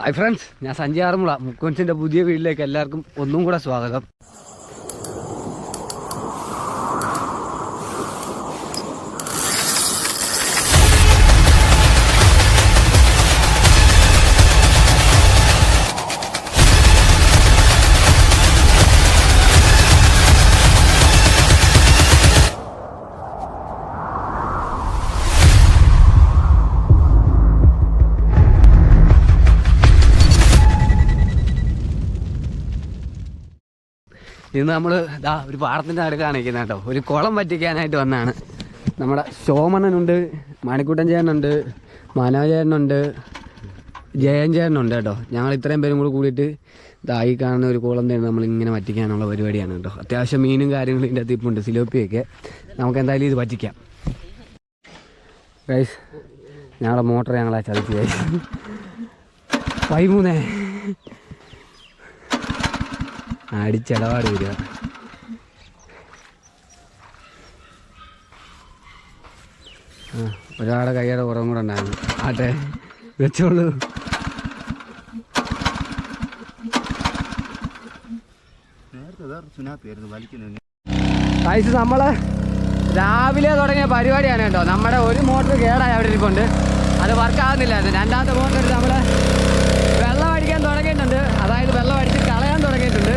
Hi friends ഞാൻ സഞ്ജയ് ആറന്മുള. മുക്കോൻസിന്റെ പുതിയ വീട്ടിലേക്ക് എല്ലാവർക്കും ഒന്നും കൂടെ സ്വാഗതം. ഇന്ന് നമ്മൾ ഇതാ ഒരു പാടത്തിന്റെ അടുക്കാണ് നിൽക്കുന്നത് കേട്ടോ. ഒരു കുളം പറ്റിക്കാനായിട്ട് വന്നതാണ് നമ്മുടെ ശോമണ്ണനുണ്ട് മണിക്കുട്ടൻ ചേട്ടനുണ്ട് മനോചേട്ടനുണ്ട് ജയൻ ചേട്ടനുണ്ട് കേട്ടോ. ഞങ്ങൾ ഇത്രയും പേരും കൂടി കൂടിയിട്ട് ഇതായി കാണുന്ന ഒരു കുളം തന്നെ നമ്മൾ ഇങ്ങനെ പറ്റിക്കാനുള്ള പരിപാടിയാണ് കേട്ടോ. അത്യാവശ്യം മീനും കാര്യങ്ങളും ഇതിന്റെ അകത്ത് ഇപ്പുണ്ട് സിലോപ്പിയൊക്കെ. നമുക്ക് എന്തായാലും ഇത് പറ്റിക്കാം. ഞങ്ങളുടെ മോട്ടർ ഞങ്ങളെ ചതിച്ച്. ഗൈസ് പതിമൂന്നേ അടിച്ചടപാട് വരിക. ഒരാളെ കൈയുടെ കുറവും കൂടെ ഉണ്ടായിരുന്നു. ആട്ടെ വെച്ചോളൂ. പൈസ നമ്മൾ രാവിലെ തുടങ്ങിയ പരിപാടിയാണ് കേട്ടോ. നമ്മുടെ ഒരു മോട്ടർ കേടായി അവിടെ ഇരിപ്പുണ്ട്. അത് വർക്ക് ആകുന്നില്ലായിരുന്നു രണ്ടാമത്തെ മോട്ടർ നമ്മൾ വെള്ളം അടിക്കാൻ തുടങ്ങിയിട്ടുണ്ട്. അതായത് വെള്ളം അടിച്ച് കളയാൻ തുടങ്ങിയിട്ടുണ്ട്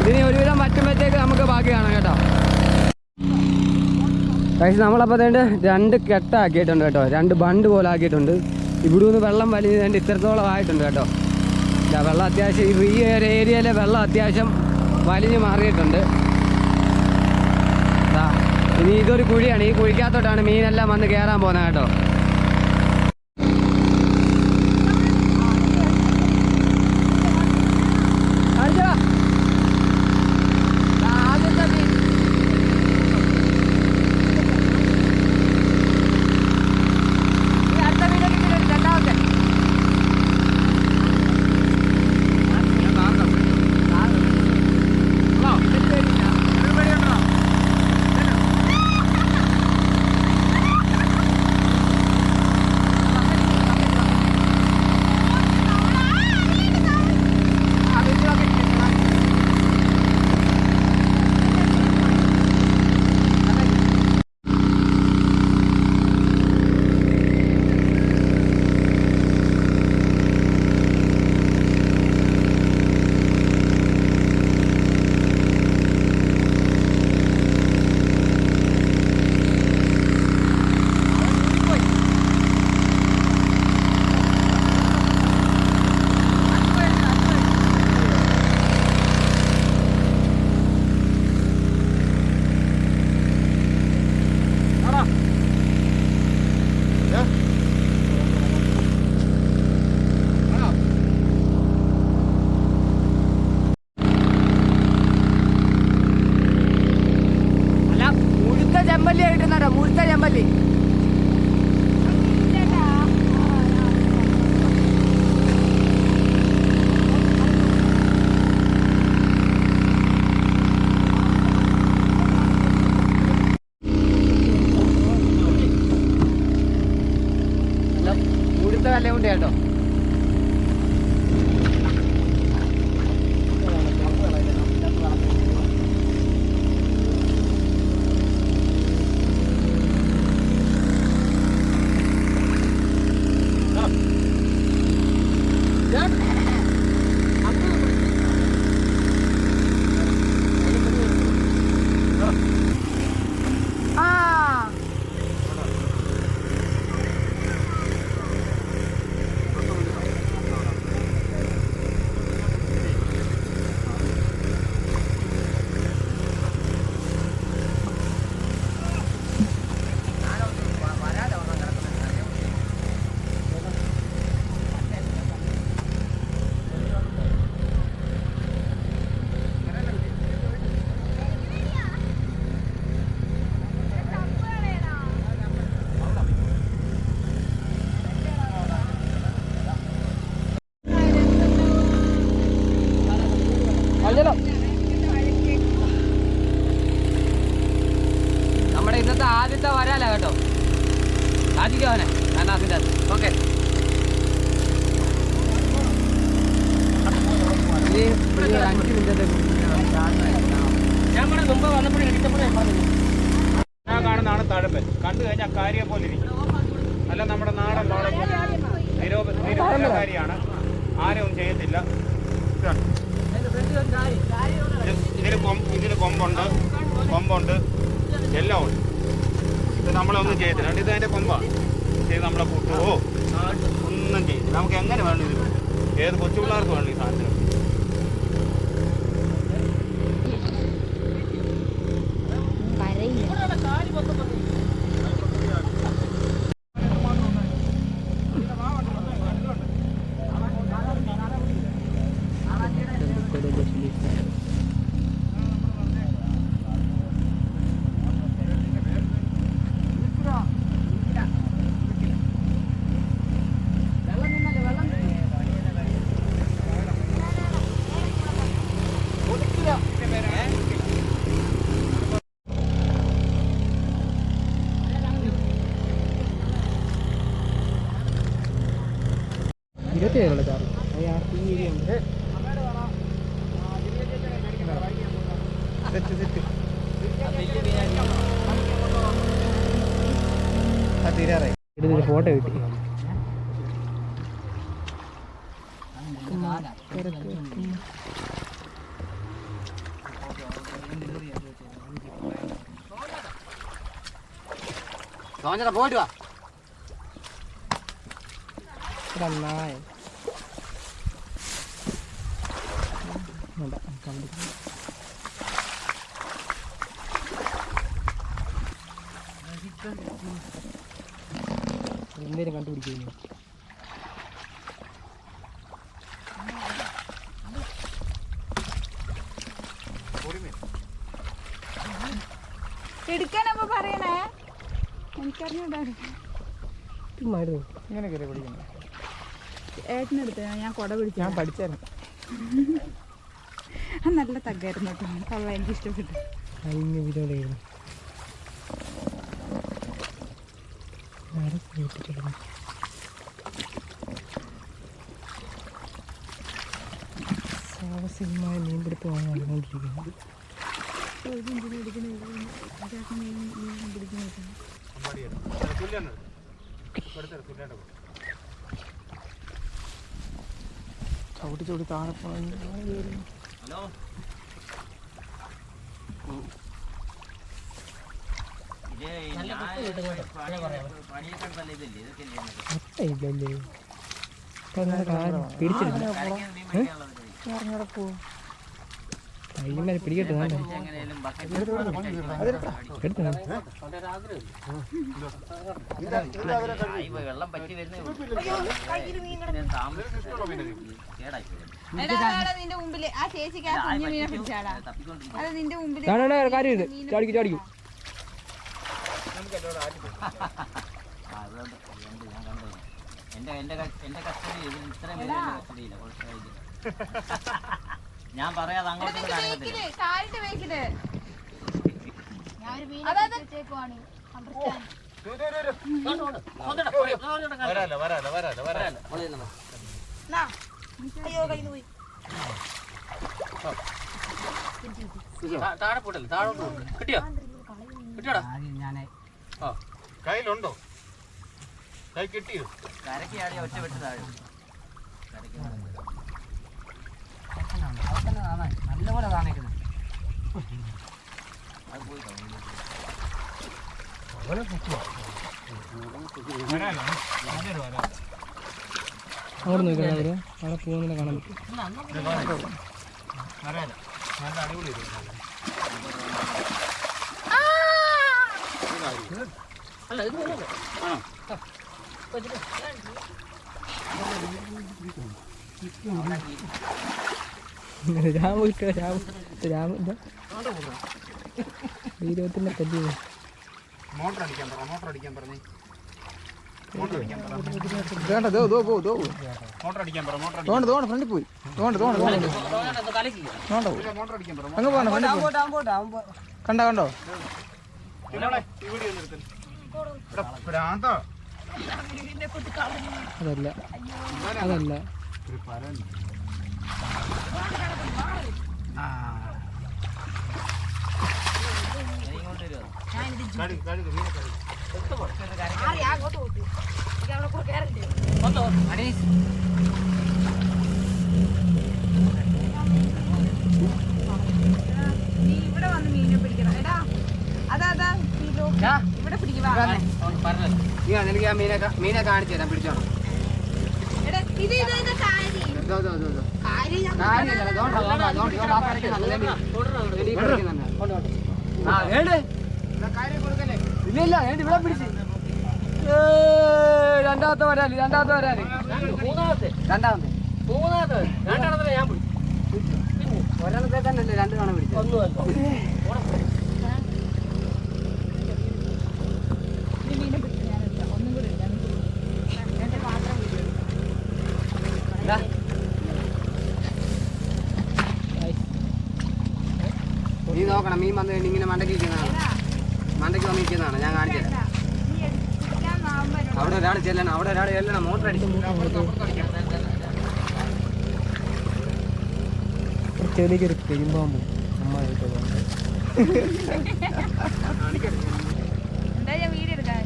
ഇതിന് ഒരുവിധം പറ്റുമ്പോഴത്തേക്ക് നമുക്ക് ബാക്കി കാണാം കേട്ടോ. കഴിച്ച് നമ്മളപ്പോൾ തേണ്ട രണ്ട് കെട്ടാക്കിയിട്ടുണ്ട് കേട്ടോ. രണ്ട് ബണ്ട് പോലെ ആക്കിയിട്ടുണ്ട്. ഇവിടെ നിന്ന് വെള്ളം വലിഞ്ഞ് തേണ്ട ഇത്രത്തോളം ആയിട്ടുണ്ട് കേട്ടോ. വെള്ളം അത്യാവശ്യം ഈ ഒരു ഏരിയയിലെ വെള്ളം അത്യാവശ്യം വലിഞ്ഞ് മാറിയിട്ടുണ്ട്. ഇനി ഇതൊരു കുഴിയാണ്. ഈ കുഴിക്കകത്തോട്ടാണ് മീനെല്ലാം വന്ന് കയറാൻ പോകുന്നത് കേട്ടോ. കേട്ടോ ചെല്ലോ നമ്മുടെ ഇന്നത്തെ ആദ്യത്തെ വരാല കേട്ടോ. സാധിക്കവനെ ഞാൻ അത് ഓക്കെ. ഞാൻ മുമ്പ് വന്നപ്പോഴേ ഇഷ്ടപ്പെടുന്ന കാണുന്നതാണ് താഴമ്പൽ കണ്ടു കഴിഞ്ഞാൽ കാര്യം പോലെ ഇരിക്കും. ഇതിന് കൊമ്പ് ഇതിന് കൊമ്പുണ്ട്. കൊമ്പുണ്ട്. എല്ലാം ഉണ്ട്. ഇത് നമ്മളൊന്നും ചെയ്യത്തില്ല. കണ്ടോ, ഇത് അതിന്റെ കൊമ്പാണ് ചെയ്ത് നമ്മളെ കൂട്ടുവോ ഒന്നും ചെയ്യില്ല നമുക്ക് എങ്ങനെ വേണം ഇത്? ഏത് കൊച്ചു പിള്ളേർക്ക് വേണം ഈ സാധനത്തിന് ഇരുപത്തിയേഴ് ഇതിന് ഫോട്ടോ കിട്ടി. പോയിട്ട് വാ. നന്നായി എന്തേലും കണ്ടുപിടിക്കുന്നു എടുക്കാനപ്പോ പറയണേ? എനിക്കറിഞ്ഞൂടാ. ഇങ്ങനെ കയറി പിടിക്കുന്നു ഏട്ടനെടുത്ത ഞാൻ കൊട പിടിച്ചു ഞാൻ പഠിച്ചായിരുന്നു നല്ല തഗ്ഗായിരുന്നു കേട്ടോ. കള്ള എനിക്ക് ഇഷ്ടപ്പെട്ടു കഴിഞ്ഞ വീഡിയോയിലായിരുന്നു സാഹസികമായ മീൻപിടുത്തമാണ് നടന്നുകൊണ്ടിരിക്കുന്നത്. ചവിട്ടി ചവിട്ടി താഴെ പോകാൻ പിടിക്കട്ടെ വെള്ളം പറ്റി നിന്റെ ആ ചേച്ചിക്ക് ആ കുഞ്ഞു മീനെ പിടിച്ചാടാ. അത് നിന്റെ കാര്യമുണ്ട് ചാടിക്കും കസ്റ്റഡിയില്ല ഞാൻ പറയാതെ വരാല്ല വരാല്ല വരാല്ല വരാല്ല. അയ്യോ താഴെ പോട്ടല്ലേ താഴോട്ട്. കിട്ടിയോ കിട്ടിയോടാ കയ്യിലുണ്ടോ? കൈ കിട്ടിയോ? കരക്ക് ആടി ഒറ്റ വെട്ട് താഴെ. കരക്ക് നല്ലപോലെ താണേക്കുന്നത് അത് പോയി അവിടെ നിൽക്കണം അവർ. അവിടെ പോകുന്നില്ല കാണാൻ പറ്റും. നല്ല അടിപൊളി. അല്ല ഇത് പോരല്ലോ. രാമ കിട്ടുക രാമ രാമ ഇരുപത്തിന്റെ കല്ല് മോട്ടർ അടിക്കാൻ പറ മോട്ടർ അടിക്കാൻ പറഞ്ഞേ ഫ്രണ്ടിൽ പോയി കണ്ടോ കണ്ടോ അതല്ല. അതല്ല. അനീസ് നീ ഇവിടെ വന്ന് മീനെ പിടിക്കണം. എടാ മീനെ കാണിച്ചു തരാം പിടിച്ചോണം. ഇല്ല, ഇല്ല, വേണ്ട, ഇവിടെ പിടിച്ച്. രണ്ടാമത്തെ വരാൽ രണ്ടാമത്തെ വരാൽ. മൂന്നാമത്തെ. രണ്ടാമത്തെ. മൂന്നാമത്തെ. രണ്ടെണ്ണത്തിനെ ഞാൻ പിടിച്ചു ഒരെണ്ണത്തെ തന്നെ രണ്ട് തവണ പിടിച്ചത് ഒന്നുമല്ല ഈ മീനെ പിടിച്ചു ഞാൻ എടുക്കാം. ഒന്നും കൂടി ഇടാം. എന്റെ പാത്രം വീഴും. ദാ. നീ നോക്കണം മീൻ വന്നു കഴിഞ്ഞ് ഇങ്ങനെ മണ്ടയ്ക്ക് നിൽക്കുന്നതാണ് മണ്ടയ്ക്ക് വന്ന് നിൽക്കുന്നതാണ് ഞാൻ കാണിച്ചു തരാം അവിടെ ഒരാൾ ചെല്ലണം. അവിടെ ഒരാൾ ചെല്ലണം. മോട്ടർ അടിച്ച് ചെറിയൊരു പെരുമ്പാമ്പ് അമ്മായിട്ട് എന്താ ഞാൻ വീഡിയോ എടുക്കാൻ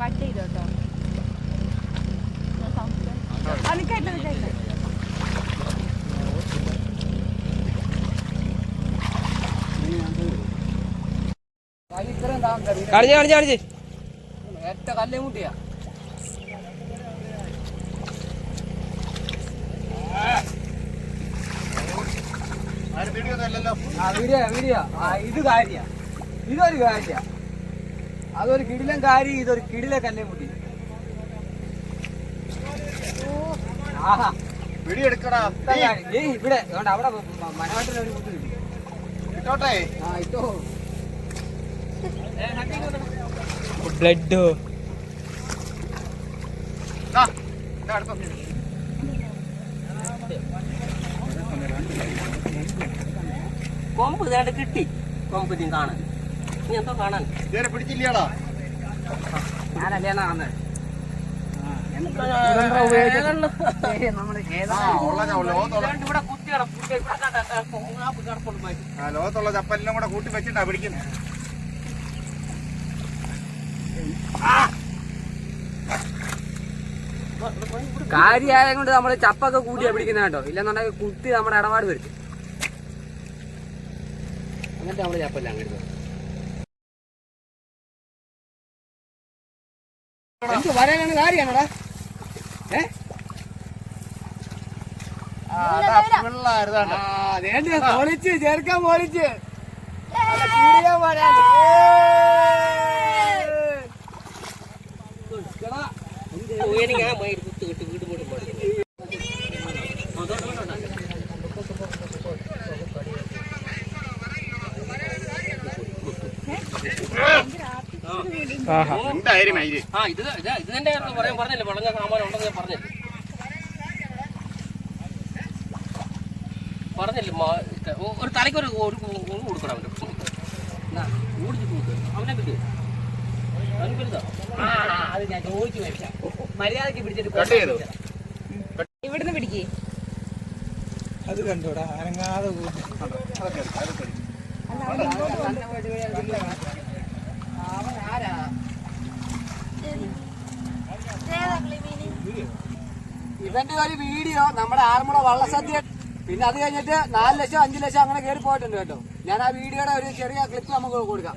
കട്ട് ചെയ്തോ കേട്ടോ ആ നിൽക്കായിട്ട് നിൽക്കായിട്ട് കാണിച്ച് കാണിച്ച് കാണിച്ച്. കല്ലേ മുട്ടിയാ. ആരും വീഡിയോ ഒന്നും അല്ലല്ലോ വീഡിയോ. വീഡിയോ ആ ഇത് കാര്യ. ഇതൊരു കാര്യ. അതൊരു കിടിലൻ കാര്യം ഇതൊരു കിടില കല്ലേ മുട്ടി. ആഹാ. ഇവിടെ അവിടെ ഒരു മുട്ട് കിട്ടി ഇട്ടോട്ടെ? ആ ഇട്ടോ. ബ്ലഡ്. കൊമ്പ് ഇതാണ്ട് കിട്ടി. കൊമ്പ് നീ കാണാൻ. നീ എന്തോ കാണാൻ. പിടിച്ചില്ലടാ ഞാനല്ലേ ആ ലോകത്തുള്ള ചപ്പലിനും കൂടെ കൂട്ടി വെച്ചിട്ടാ പിടിക്കുന്നത് കാര്യായ കൊണ്ട് നമ്മൾ ചപ്പൊക്കെ കൂട്ടിയാ പിടിക്കുന്ന കേട്ടോ. ഇല്ലെന്നുണ്ടെങ്കിൽ കുത്തി നമ്മുടെ ഇടപാട് വരും അങ്ങനത്തെ നമ്മൾ ചപ്പല്ല അങ്ങോട്ട് എന്ത് വരാനാണ് കാര്യമാണോടാ? ഏ? ചേർക്കാൻ പൊളിച്ച് അല്ല, കിടിലൻ വരാൻ. ഏയ്. എനിക്ക് ആ മയിൽ കുത്തി കിട്ടി വീട് വീടും പഠിക്കും ആഹാ. എന്തായാലും മയിൽ ആ ഇത് ഇത് തന്നെ പറയാൻ പറഞ്ഞില്ലേ? വളഞ്ഞ സാമാനം ഉണ്ടെന്ന് ഞാൻ പറഞ്ഞില്ലേ? പറഞ്ഞില്ലേ? ഒരു തലയ്ക്ക് ഒരു ഒരു കൊടുക്കണം അവന് ഓടിച്ചു. അവനെ കിട്ടും അവന് ആ, അത് ഞാൻ ചോദിച്ചു മേടിച്ചാ. മര്യാദയ്ക്ക് പിടിച്ചിട്ട്? ഇവിടുന്ന് പിടിക്കേ അത് കണ്ടോടാ അനങ്ങാതെ ഇവന്റെ ഒരു വീഡിയോ നമ്മുടെ ആറന്മുള വള്ളസദ്യ പിന്നെ അത് കഴിഞ്ഞിട്ട് നാല് ലക്ഷം അഞ്ചു ലക്ഷം അങ്ങനെ കയറി പോയിട്ടുണ്ട് കേട്ടോ ഞാൻ ആ വീഡിയോയുടെ ഒരു ചെറിയ ക്ലിപ്പ് നമുക്ക് കൊടുക്കാം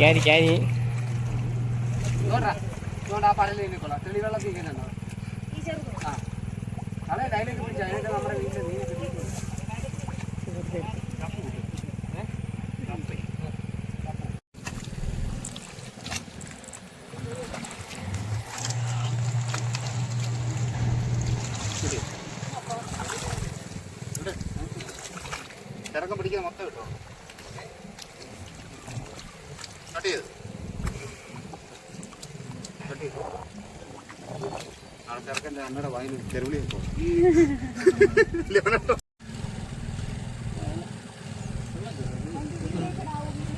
ക്യാരി ക്യാരി. ഇറക്കം പിടിക്കാൻ മൊത്തം കിട്ടുമോ വായിൽ തെരുവിളി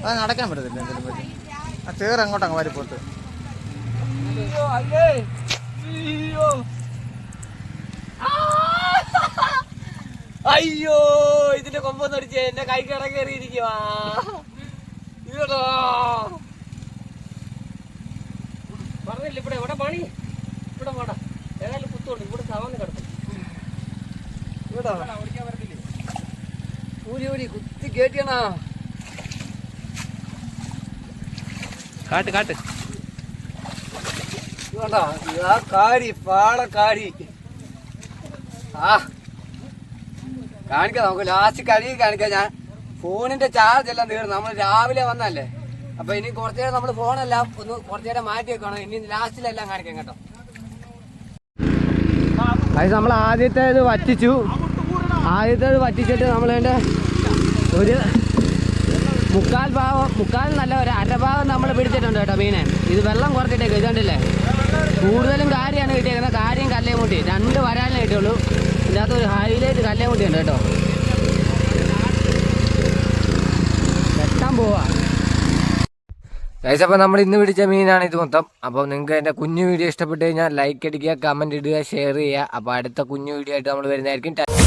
അത് നടക്കാൻ പറ്റത്തില്ല എന്തെങ്കിലും പറ്റി. ആ ചേർ അങ്ങോട്ട് അങ്ങ് വാരിപ്പോട്ട് അയ്യോ ഇതിന്റെ കൊമ്പൊന്നും അടിച്ചേ എന്റെ കൈ ഇതോ പറഞ്ഞില്ല ഇവിടെ എവിടെ പണി ഇവിടെ വേണ്ട ഏതായാലും കുത്തോണ്ട് ഇവിടെ സാമാന്യം കിടക്കും ഊരി ഊരി കുത്തി കേട്ടിയണാ കാട്ട് കാട്ട്. ആ കാടി ആ. കാണിക്കാം നമുക്ക്. ലാസ്റ്റ് കഴുകി കാണിക്കാം ഞാൻ. ഫോണിന്റെ ചാർജ് എല്ലാം തീർന്നു. നമ്മൾ രാവിലെ വന്നല്ലേ അപ്പൊ ഇനി കുറച്ചു നേരം നമ്മൾ ഫോണെല്ലാം ഒന്ന് കുറച്ചു നേരം മാറ്റി വെക്കണം ഇനി ലാസ്റ്റിലെല്ലാം കാണിക്കാം കേട്ടോ. അത് നമ്മൾ ആദ്യത്തെ ഇത് വറ്റിച്ചു. ആദ്യത്തെ ഇത് വറ്റിച്ചിട്ട് നമ്മൾ അതിന്റെ ഒരു മുക്കാൽ ഭാഗം മുക്കാൽ നല്ല ഒരു അരഭാഗം നമ്മൾ പിടിച്ചിട്ടുണ്ട് കേട്ടോ മീനെ. ഇത് വെള്ളം കുറച്ചിട്ടേക്ക് ഇതുണ്ടല്ലേ? കൂടുതലും കാര്യമാണ് കിട്ടിയേക്കുന്നത് കാര്യം കല്ലേ മുട്ടി രണ്ട് വരാനേ കിട്ടിയുള്ളൂ. ഇതിനകത്ത് ഒരു ഹൈലൈറ്റ് കല്ലേ മുട്ടിയുണ്ട് കേട്ടോ. വെട്ടാൻ പോവാ. ഗൈസ് അപ്പോൾ നമ്മൾ ഇന്ന് പിടിച്ച മീനാണ് ഇത് മൊത്തം. അപ്പോൾ നിങ്ങൾക്ക് എന്റെ കുഞ്ഞു വീഡിയോ ഇഷ്ടപ്പെട്ട് കഴിഞ്ഞാൽ ലൈക്ക് അടിക്കുക കമന്റ് ഇടുക ഷെയർ ചെയ്യുക. അപ്പോൾ അടുത്ത കുഞ്ഞു വീഡിയോ ആയിട്ട് നമ്മൾ വരുന്നതായിരിക്കും.